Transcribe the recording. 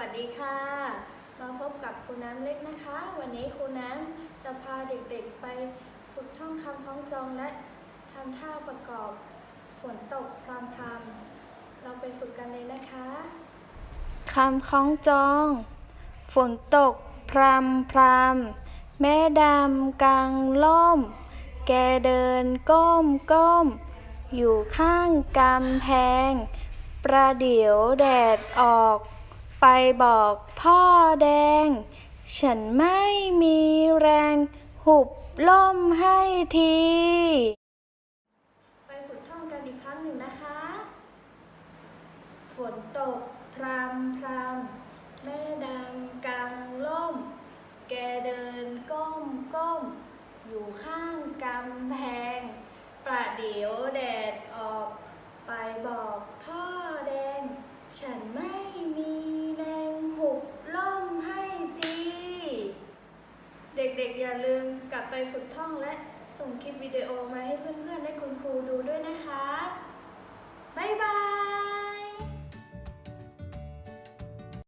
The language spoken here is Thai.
วัสดีค่ะ มาพบกับครูน้ำเล็กนะคะ วันนี้ครูน้ำจะพาเด็กๆไปฝึกท่องคำคล้องจองและทำท่าประกอบฝนตกพรำพรำเราไปฝึกกันเลยนะคะคำคล้องจอง ฝนตกพรำพรำแม่ดำกลางล่ม แกเดินก้มก้ม อยู่ข้างกำแพง ประเดี๋ยวแดดออก ไปบอกพ่อแดง ฉันไม่มีแรง หุบล่มให้ที ไปฝึกท่องกันอีกครั้งหนึ่งนะคะ ฝนตกพรำพรำ เด็กๆ อย่าลืมกลับไปฝึกท่องและส่งคลิปวิดีโอมาให้เพื่อนๆ และคุณครูดู